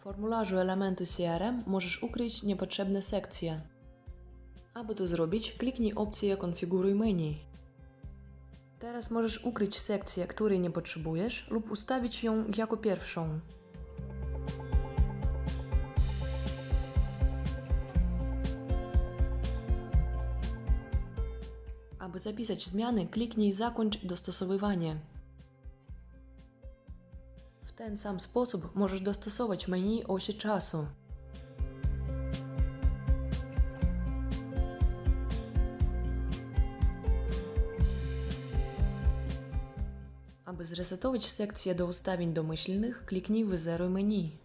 formularzu elementu CRM możesz ukryć niepotrzebne sekcje. Aby to zrobić, kliknij opcję Konfiguruj menu. Teraz możesz ukryć sekcję, której nie potrzebujesz lub ustawić ją jako pierwszą. Aby zapisać zmiany, kliknij Zakończ dostosowywanie. W ten sam sposób możesz dostosować menu osi czasu. Aby zresetować sekcję do ustawień domyślnych, kliknij Wyzeruj menu.